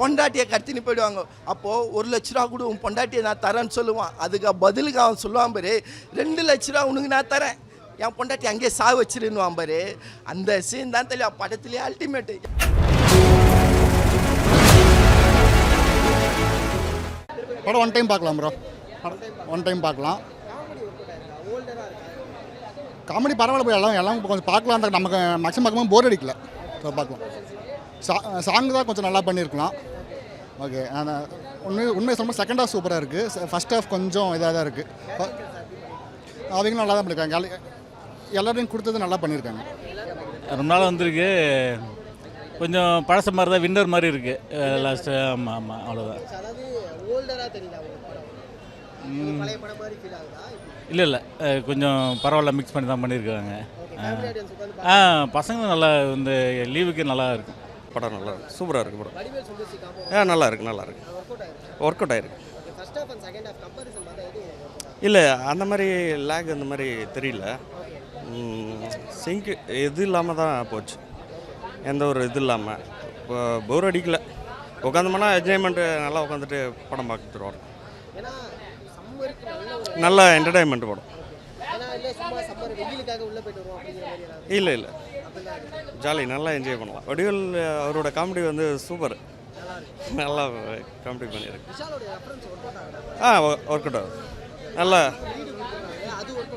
பொண்டாட்டியை கடத்தின்னு போயிடுவாங்க. அப்போது ஒரு லட்ச ரூபா கூட உன் பொண்டாட்டியை நான் தரேன்னு சொல்லுவான். அதுக்கு பதிலுக்கு அவன் சொல்லுவான் பாரு ரெண்டு லட்ச ரூபா உனக்கு நான் தரேன். என் பொண்டாட்டி அங்கேயே சா வச்சிருன்னுவான் பாரு. அந்த சீன் தான் தெரியும் படத்துலேயே அல்டிமேட்டு படம் ஒன் டைம் பார்க்கலாம் ப்ரோ ஒன் டைம் பார்க்கலாம். காமெடி பரவாயில்ல போய் எல்லாம் எல்லாம் கொஞ்சம் பார்க்கலாம். அந்த நமக்கு மேக்ஸிமம் பார்க்கும்போது போர் அடிக்கல. ஸோ பார்க்கலாம். சா சாங் தான் கொஞ்சம் நல்லா பண்ணியிருக்கலாம். ஓகே ஆனால் உண்மை உண்மை சொல்லும்போது செகண்ட் ஹாஃப் சூப்பராக இருக்குது ஃபஸ்ட் ஹாஃப் கொஞ்சம் இதாக தான் இருக்குது அவங்க நல்லா தான் பண்ணியிருக்காங்க. எல்லா- எல்லாரையும் கொடுத்தது நல்லா பண்ணியிருக்காங்க. ரொம்ப நாள் வந்திருக்கு. கொஞ்சம் பழச மாதிரி தான் வின்னர் மாதிரி இருக்குது லாஸ்ட்டு ஆமாம் ஆமாம் அவ்வளோதான் அதாவது ஓல்டரா தெரியல உங்களுக்கு படம் ஒரு பழைய படம் மாதிரி ஃபீல் ஆகுதா இல்லை. இல்லை கொஞ்சம் பரவாயில்ல மிக்ஸ் பண்ணி தான் பண்ணியிருக்காங்க. ஆ பசங்க நல்லா இந்த லீவுக்கு நல்லா இருக்கும் படம் நல்லா இருக்கு. சூப்பராக இருக்கு படம். ஆ நல்லா இருக்கு நல்லா இருக்கு. ஒர்க் அவுட் ஆயிருக்கு. இல்லை அந்த மாதிரி லேக் அந்த மாதிரி தெரியல. சிங்க் இது இல்லாமல் தான் போச்சு. எந்த ஒரு இது இல்லாமல் இப்போ போர் அடிக்கல. உட்காந்தோம்னா என்ஜாய்மெண்ட்டு நல்லா உட்காந்துட்டு படம் பார்த்துட்டு வரோம் நல்ல என்டர்டைன்மெண்ட் படம். இல்லை இல்லை. ஜாலி நல்லா என்ஜாய் பண்ணலாம் வடிவேல் அவரோட காமெடி வந்து சூப்பர் நல்லா காமெடி பண்ணியிருக்கு. ஆ ஒர்க் அவுட் ஆகுது. நல்லா. அது ஒர்க்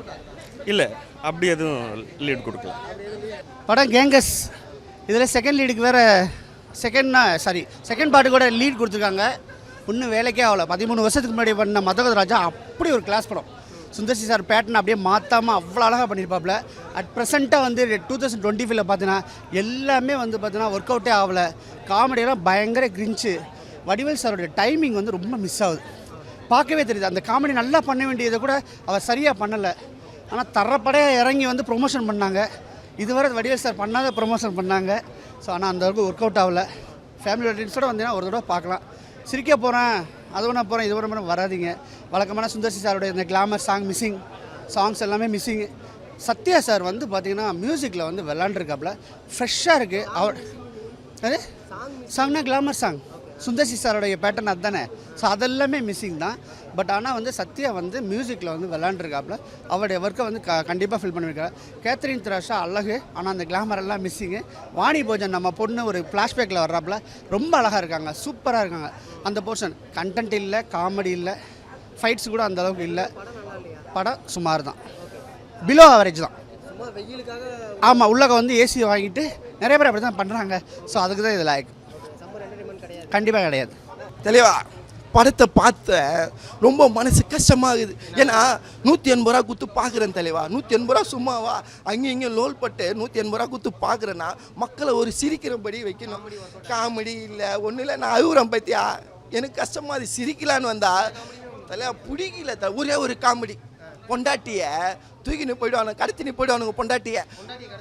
இல்லை அப்படி எதுவும் லீட் கொடுக்கல. படம் கேங்கஸ். இதில் செகண்ட் லீடுக்கு வேறு செகண்ட்னா சாரி செகண்ட் பாட்டு கூட லீட் கொடுத்துருக்காங்க. இன்னும் வேலைக்கே ஆகல. பதிமூணு வருஷத்துக்கு முன்னாடி பண்ண மதகத ராஜா அப்படி ஒரு கிளாஸ் படம். சுந்தர்சி சார் பேட்டர்ன் அப்படியே மாற்றாமல் அவ்வளோ அழகாக பண்ணியிருப்பாப்புல அட் ப்ரெசென்ட்டாக வந்து டூ தௌசண்ட் டுவெண்ட்டி ஃபைவ்ல பார்த்தீங்கன்னா எல்லாமே வந்து பார்த்தீங்கன்னா ஒர்க் அவுட்டே ஆகலை. காமெடியெல்லாம் பயங்கர கிரிஞ்சு வடிவேல் சாரோட டைமிங் வந்து ரொம்ப மிஸ் ஆகுது. பார்க்கவே தெரியுது. அந்த காமெடி நல்லா பண்ண வேண்டியதை கூட அவர் சரியாக பண்ணலை. ஆனால் தரப்படையாக இறங்கி வந்து ப்ரொமோஷன் பண்ணாங்க. இதுவரை வடிவேல் சார் பண்ணாத ப்ரொமோஷன் பண்ணாங்க. ஸோ ஆனால் அந்த அளவுக்கு ஒர்க் அவுட் ஆகலை. ஃபேமிலியோட ஃப்ரெண்ட்ஸோடு வந்தீங்கன்னா ஒரு தடவை பார்க்கலாம். சிரிக்க போகிறேன் அது ஒன்றா போகிறேன் இது ஒன்றா வராதீங்க. வழக்கமான சுந்தர்சி சாருடைய இந்த கிளாமர் சாங் மிஸ்ஸிங் சாங்ஸ் எல்லாமே மிஸ்ஸிங் சத்யா சார் வந்து பார்த்தீங்கன்னா மியூசிக்கில் வந்து விளாண்டுருக்காப்புல ஃப்ரெஷ்ஷாக இருக்குது அவர் அது? சாங்னா கிளாமர் சாங் சுந்தர்சி சாரோடைய பேட்டர்ன் அதுதானே? ஸோ அதெல்லாமே மிஸ்ஸிங் தான். பட் ஆனால் வந்து சத்யா வந்து மியூசிக்கில் வந்து விளாண்டுருக்காப்புல அவருடைய ஒர்க்கை வந்து க கண்டிப்பாக ஃபில் பண்ணியிருக்காரு கேத்ரின் திராஷா அழகு. ஆனால் அந்த கிளாமர் எல்லாம் மிஸ்ஸிங்கு வாணி போஜன் நம்ம பொண்ணு ஒரு ஃப்ளாஷ்பேக்கில் வர்றாப்புல ரொம்ப அழகாக இருக்காங்க. சூப்பராக இருக்காங்க. அந்த போர்ஷன் கண்டென்ட் இல்லை காமெடி இல்லை. ஃபைட்ஸ் கூட அந்த அளவுக்கு இல்லை. படம் சுமார் தான். பிலோ ஆவரேஜ் தான். ஆமாம் உள்ளக வந்து ஏசி வாங்கிட்டு நிறைய பேர் அப்படி தான் பண்ணுறாங்க ஸோ அதுக்கு தான் இது லாயக் சம்மர் என்டர்டைன்மெண்ட் கிடையாது கண்டிப்பாக கிடையாது. தெளிவா? படத்தை பார்த்த ரொம்ப மனசு கஷ்டமாகுது. ஏன்னா நூற்றி எண்பது ரூபா கொடுத்து பார்க்குறேன் தலைவா நூற்றி எண்பது ரூபா சும்மாவா? அங்கேயும் இங்கேயும் லோல் பட்டு நூற்றி எண்பது ரூபா கொடுத்து பார்க்குறேன்னா மக்களை ஒரு சிரிக்கிறபடி வைக்கணும். காமெடி இல்லை ஒன்றும் இல்லை நான் அழுகுறேன் பற்றியா எனக்கு கஷ்டமாக அது சிரிக்கலான்னு வந்தால் தலையா பிடிக்கல த ஒரே ஒரு காமெடி. பொண்டாட்டிய தூக்கின்னு போயிடுவாங்க கடத்தின்னு போயிடுவானுங்க பொண்டாட்டிய.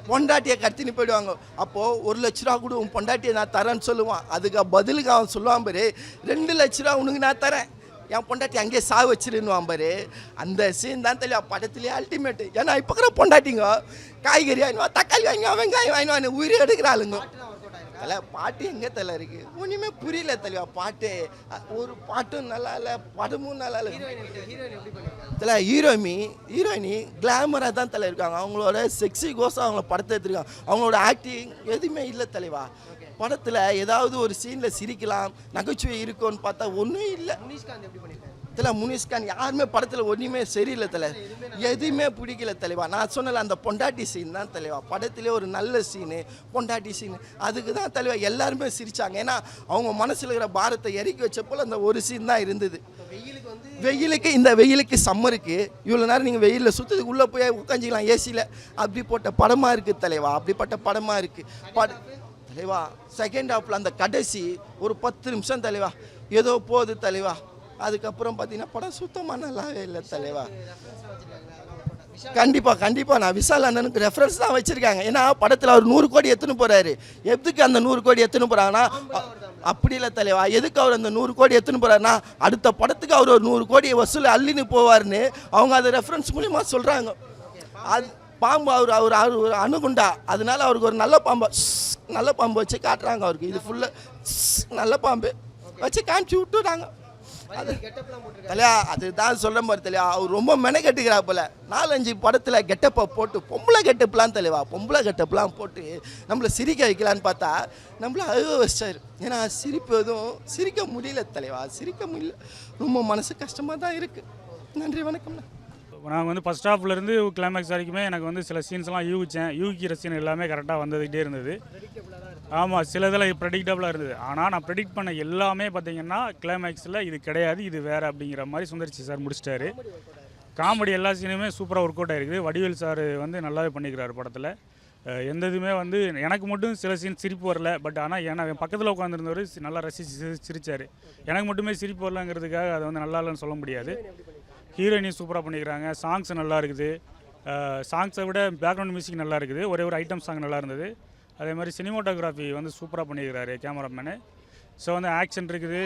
பொண்டாட்டியை கடத்தின்னு போயிடுவாங்க. அப்போது ஒரு லட்ச ரூபா கூட உன் பொண்டாட்டியை நான் தரேன்னு சொல்லுவான். அதுக்கு பதிலுக்கு அவன் சொல்லுவான் பாரு ரெண்டு லட்ச ரூபா உனக்கு நான் தரேன். என் பொண்டாட்டி அங்கேயே சா வச்சிருன்னுவான் பாரு. அந்த சீன் தான் தெரியும். படத்துலேயே அல்டிமேட்டு ஏன்னா இப்போ இருக்கிற பொண்டாட்டிங்க காய்கறி வாங்கினுவா தக்காளி வாங்கிவா வெங்காயம் வாங்கினுவான்னு உயிரை எடுக்கிறாளுங்க தலை பாட்டு எங்கே தலை இருக்கு? ஒன்றுமே புரியல தலைவா பாட்டு. ஒரு பாட்டும் நல்லா இல்லை படமும் நல்லா இல்லை. தலை ஹீரோமி ஹீரோயினி கிளாமராக தான் தலை இருக்காங்க. அவங்களோட செக்ஸி கோசம் அவங்கள படத்தை எடுத்துருக்காங்க. அவங்களோட ஆக்டிங் எதுவுமே இல்லை தலைவா. படத்தில் ஏதாவது ஒரு சீனில் சிரிக்கலாம் நகைச்சுவை இருக்கும்னு பார்த்தா ஒன்றும் இல்லை. தலை முனிஷ்கான் யாருமே படத்தில் ஒன்றுமே சரியில்லை தலை. எதுவுமே பிடிக்கல தலைவா. நான் சொன்னல அந்த பொண்டாட்டி சீன் தான் தலைவா. படத்திலே ஒரு நல்ல சீனு பொண்டாட்டி சீனு அதுக்கு தான் தலைவா எல்லாருமே சிரிச்சாங்க. ஏன்னா அவங்க மனசில் இருக்கிற பாரத்தை இறக்கி வச்சப்போல் அந்த ஒரு சீன் தான் இருந்தது. வெயிலுக்கு வெயிலுக்கு இந்த வெயிலுக்கு சம்மருக்கு இவ்வளோ நேரம் நீங்கள் வெயிலில் சுற்றுறதுக்கு உள்ளே போய் உட்காந்துக்கலாம் ஏசியில் அப்படி போட்ட படமாக இருக்குது தலைவா. அப்படிப்பட்ட படமாக இருக்குது பட தலைவா செகண்ட் ஹாஃபில் அந்த கடைசி ஒரு பத்து நிமிஷம் தலைவா. ஏதோ போகுது தலைவா. அதுக்கப்புறம் பார்த்தீங்கன்னா படம் சுத்தமாக நல்லாவே இல்லை தலைவா. கண்டிப்பாக கண்டிப்பாக நான் விஷால் அண்ணனுக்கு ரெஃபரன்ஸ் தான் வச்சுருக்காங்க. ஏன்னா படத்தில் அவர் நூறு கோடி எத்துன்னு போகிறாரு எதுக்கு அந்த நூறு கோடி எத்துன்னு போகிறாங்கன்னா அப்படி இல்லை தலைவா. எதுக்கு அவர் அந்த நூறு கோடி எத்துன்னு போகிறாருன்னா அடுத்த படத்துக்கு அவர் ஒரு நூறு கோடி வசூல் அள்ளின்னு போவார்னு அவங்க அதை ரெஃபரன்ஸ் மூலிமா சொல்கிறாங்க அது பாம்பு அவர் அவர் அவர் ஒரு அணுகுண்டா. அதனால அவருக்கு ஒரு நல்ல பாம்பு நல்ல பாம்பு வச்சு காட்டுறாங்க அவருக்கு. இது ஃபுல்லாக நல்ல பாம்பு வச்சு காமிச்சு விட்டுறாங்க. அது தலையா அதுதான் சொல்ல மாதிரி தலையா அவர் ரொம்ப மெனக்கட்டுக்கிறா போல. நாலஞ்சு படத்தில் கெட்டப்பை போட்டு பொம்பளை கெட்டப்லாம் தலைவா பொம்பளை கெட்டப்லாம் போட்டு நம்மளை சிரிக்க வைக்கலான்னு பார்த்தா நம்மள அழுவ வச்சாரு ஏன்னா சிரிப்பு எதுவும் சிரிக்க முடியல தலைவா சிரிக்க முடியல. ரொம்ப மனசு கஷ்டமாக தான் இருக்குது நன்றி வணக்கம்ண்ணா. நாங்கள் வந்து ஃபஸ்ட் ஹாஃப்லேருந்து கிளைமேக்ஸ் வரைக்குமே எனக்கு வந்து சில சீன்ஸ்லாம் யூகிச்சேன். யூகிக்கிற சீன் எல்லாமே கரெக்டாக வந்துக்கிட்டே இருந்தது. ஆமாம் சில இதில் ப்ரெடிக்டபுளாக இருந்தது. ஆனால் நான் ப்ரெடிக்ட் பண்ண எல்லாமே பார்த்தீங்கன்னா கிளைமேக்ஸில் இது கிடையாது இது வேறு அப்படிங்கிற மாதிரி சுந்தரிச்சி சார் முடிச்சிட்டாரு. காமெடி எல்லா சீனுமே சூப்பராக ஒர்க் அவுட் ஆகிருக்குது வடிவேல் சார் வந்து நல்லாவே பண்ணிக்கிறார் படத்தில். எந்த இதுவுமே வந்து எனக்கு மட்டும் சில சீன் சிரிப்பு வரல. பட் ஆனால் ஏன்னா என் பக்கத்தில் உட்காந்துருந்தவர் நல்லா ரசித்து சிரிச்சார். எனக்கு மட்டுமே சிரிப்பு வரலங்கிறதுக்காக அதை வந்து நல்லா இல்லைன்னு சொல்ல முடியாது. ஹீரோயினி சூப்பராக பண்ணிக்கிறாங்க சாங்ஸ் நல்லா இருக்குது. சாங்ஸை விட பேக்ரவுண்ட் மியூசிக் நல்லா இருக்குது. ஒரே ஒரு ஐட்டம் சாங் நல்லா இருந்தது. அதே மாதிரி சினிமாட்டோகிராஃபி வந்து சூப்பராக பண்ணிக்கிறாரு கேமராமேனு ஸோ வந்து ஆக்ஷன் இருக்குது.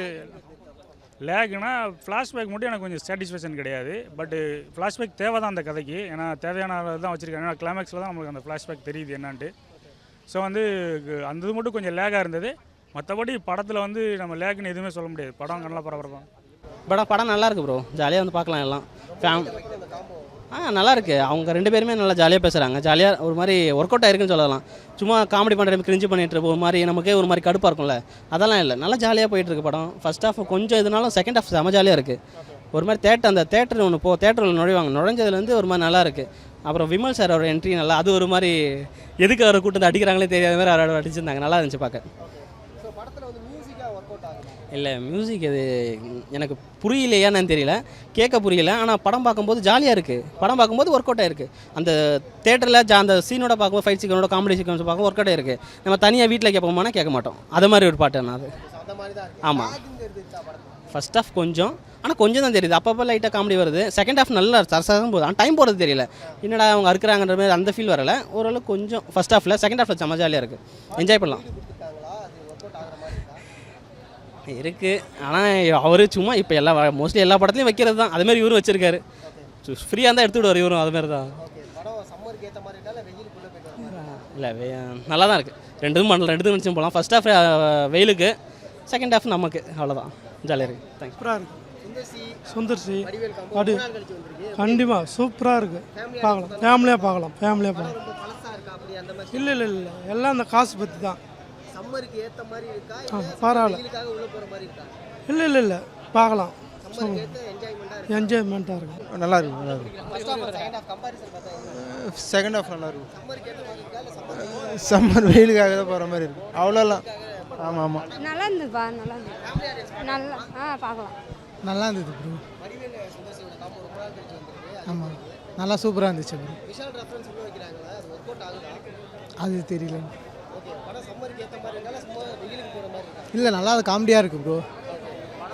லேக்னா ஃப்ளாஷ்பேக் மட்டும் எனக்கு கொஞ்சம் சாட்டிஸ்ஃபேக்ஷன் கிடையாது. பட்டு ஃப்ளாஷ்பேக் தேவை தான் அந்த கதைக்கு. ஏன்னா தேவையான தான் வச்சுருக்காங்க. ஏன்னா கிளைமேக்ஸில் தான் நமக்கு அந்த ஃப்ளாஷ்பேக் தெரியுது என்னான்ட்டு. ஸோ வந்து அந்த இது மட்டும் கொஞ்சம் லேகாக இருந்தது. மற்றபடி படத்தில் வந்து நம்ம லேக்குன்னு எதுவுமே சொல்ல முடியாது. படம் நல்லா பரபரப்பாக படம் படம் நல்லா இருக்கு ப்ரோ ஜாலியாக வந்து பார்க்கலாம் எல்லாம். ஃபேம் ஆ நல்லா இருக்கு அவங்க ரெண்டு பேருமே நல்லா ஜாலியாக பேசுகிறாங்க ஜாலியாக ஒரு மாதிரி ஒர்க் அவுட் ஆயிருக்குன்னு சொல்லலாம். சும்மா காமெடி பண்ணுற கிரிஞ்சு பண்ணிட்டு இருப்போம். ஒரு மாதிரி நமக்கே ஒரு மாதிரி கடுப்பாக இருக்கும்ல. அதெல்லாம் இல்லை. நல்லா ஜாலியாக போயிட்டு இருக்கு படம். ஃபர்ஸ்ட் ஹாஃப் கொஞ்சம் இதனாலும் செகண்ட் ஹாஃப் செம ஜாலியாக இருக்குது ஒரு மாதிரி தேட்டர் அந்த தேட்டர் ஒன்று போ தேட்டரில் நுழைவாங்க. நுழைஞ்சதுலேருந்து ஒரு மாதிரி நல்லா இருக்குது அப்புறம் விமல் சார் அவரோட என்ட்ரி நல்லா அது ஒரு மாதிரி எதுக்கு அவரை கூட்டு அடிக்கிறாங்களே தெரியாத மாதிரி அவரோட அடிச்சிருந்தாங்க நல்லா இருந்துச்சு பார்க்க ஸோ படத்தில் வந்து மியூசிக்காக ஒர்க் அவுட் ஆகுது இல்லை மியூசிக் அது எனக்கு புரியலையான்னு தெரியல. கேட்க புரியல ஆனால் படம் பார்க்கும்போது ஜாலியாக இருக்குது படம் பார்க்கும்போது ஒர்க் அவுட்டாக இருக்குது அந்த தேட்டரில் ஜா அந்த சீனோட பார்க்கும்போது ஃபைட் சீக்கனோட காமெடி சீக்வன்ஸ் பார்க்கும் ஒர்க் அவுட் ஆயிருக்கு நம்ம தனியாக வீட்டில் கேட்போமானா கேட்க மாட்டோம். அது மாதிரி ஒரு பாட்டு நான் அது. ஆமாம் ஃபஸ்ட் ஆஃப் ஃபர்ஸ்ட் கொஞ்சம் ஆனால் கொஞ்சம் தான் தெரியுது. அப்பப்போ லைட்டாக காமெடி வருது. செகண்ட் ஹாஃப் நல்லா சரசரம் போகுது. ஆனால் டைம் போகிறது தெரியல. என்னடா அவங்க அறுக்குறாங்கன்ற மாதிரி அந்த ஃபீல் வரல. ஓரளவுக்கு கொஞ்சம் ஃபஸ்ட் ஹாஃபில் செகண்ட் ஹாஃபில் செம்ம ஜாலியாக இருக்குது என்ஜாய் பண்ணலாம் கொடுத்துருக்காங்களா அது ஒர்க் அவுட் ஆகிற மாதிரி இருக்கா இருக்குது ஆனால் அவர் சும்மா இப்போ எல்லா மோஸ்ட்லி எல்லா படத்துலையும் வைக்கிறது தான். அதுமாரி இவரும் வச்சிருக்காரு. ஃப்ரீயாக இருந்தால் எடுத்து விடுவார் இவரும் அதுமாரி தான். இல்லை நல்லா தான் இருக்குது ரெண்டும் பண்ணலாம் ரெண்டு நிமிஷம் போகலாம் ஃபர்ஸ்ட் ஹாஃப் வெயிலுக்கு. செகண்ட் ஹாஃப் நமக்கு அவ்வளோதான் ஜாலியாக இருக்குது தேங்க்ஸ் வடிவேல் காம்போ அடி. கண்டிப்பாக சூப்பராக இருக்கு. Family-ஆ பார்க்கலாம். ஃபேமிலியாக பார்க்கலாம். ஃபேமிலியாக பார்க்கலாம். ரொம்ப பழசா இருக்கா அப்படி அந்த மாதிரி? இல்லை இல்லை இல்லை. எல்லாம் அந்த காசு பற்றி தான். சம்மருக்கு ஏற்ற மாதிரி இருக்கா? பரவாயில்ல. வெயிலுக்காக உள்ளே போகிற மாதிரி இருக்கா? இல்லை இல்லை இல்லை. பார்க்கலாம். என்ஜாய்மெண்ட்டாக இருக்கு? என்ஜாய்மெண்ட்டாக இருக்கும் நல்லா இருக்கு நல்லா இருக்கு. First half second half comparison பார்த்தா எப்படி? செகண்ட் ஹாஃப் நல்லா இருக்கும் சம்மருக்கு ஏற்ற மாதிரி இருக்கா? இல்லை சம்மர் வெயிலுக்காக தான் போகிற மாதிரி இருக்கு. அவ்வளோலாம் ஆமாம் ஆமாம் நல்லா இருந்ததுப்பா நல்லா இருந்தது. நல்லா ஆ பார்க்கலாம். நல்லா இருந்தது ப்ரோ ஆமாம் நல்லா சூப்பராக இருந்துச்சு ப்ரோ அது தெரியல சம்மருக்கு ஏற்ற மாதிரி இல்லை சும்மா வெயிலுக்கு போகிற மாதிரி இருக்கா? இல்லை நல்லா காமெடியாக இருக்குது ப்ரோ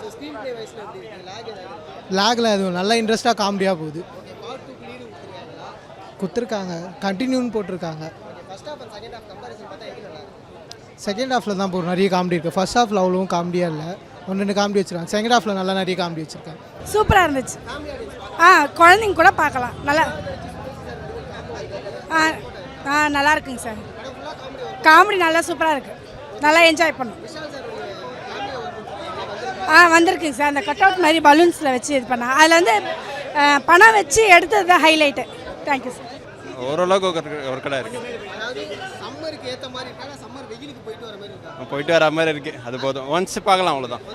ஸோ ஸ்க்ரீன் ப்ளே வயசில் எப்படி இருக்கு? லாக் ஏதாவது இருக்கா? லேக்ல எதுவும் நல்லா இன்ட்ரெஸ்ட்டாக காமெடியாக போகுது. ஓகே பார்ட் டூக்கு லீடு கொடுத்துருக்காங்களா கொடுத்துருக்காங்க கண்டினியூன்னு போட்டிருக்காங்க. Okay first half and second half comparison பார்த்தா எப்படி நல்லா இருக்கு? செகண்ட் ஹாஃபில் தான் போகிற நிறைய காமெடி இருக்குது ஃபர்ஸ்ட் ஹாஃபில் அவ்வளோவும் காமெடியாக இல்லை. ஒன்று ரெண்டு காமெடி வச்சிருக்காங்க. செகண்ட் ஹாஃபில் நல்லா நிறைய காமெடி வச்சிருக்காங்க. சூப்பராக இருந்துச்சு. ஆ குழந்தைங்க கூட பார்க்கலாம். நல்லா ஆ ஆ நல்லா இருக்குங்க சார். காமெடி நல்லா சூப்பராக இருக்கு. நல்லா என்ஜாய் பண்ணும். ஆ வந்திருக்குங்க சார். அந்த கட் அவுட் மாதிரி பலூன்ஸில் வச்சு இது பண்ண அதில் வந்து பணம் வச்சு எடுத்தது தான் ஹைலைட்டு தேங்க்யூ சார் ஓரளவுக்கு ஒர்க் ஒர்க்கடாக இருக்குது போயிட்டு வர மாதிரி இருக்கா? போயிட்டு வர மாதிரி இருக்குது அது போதும். ஒன்ஸ் பார்க்கலாம் அவ்வளோதான்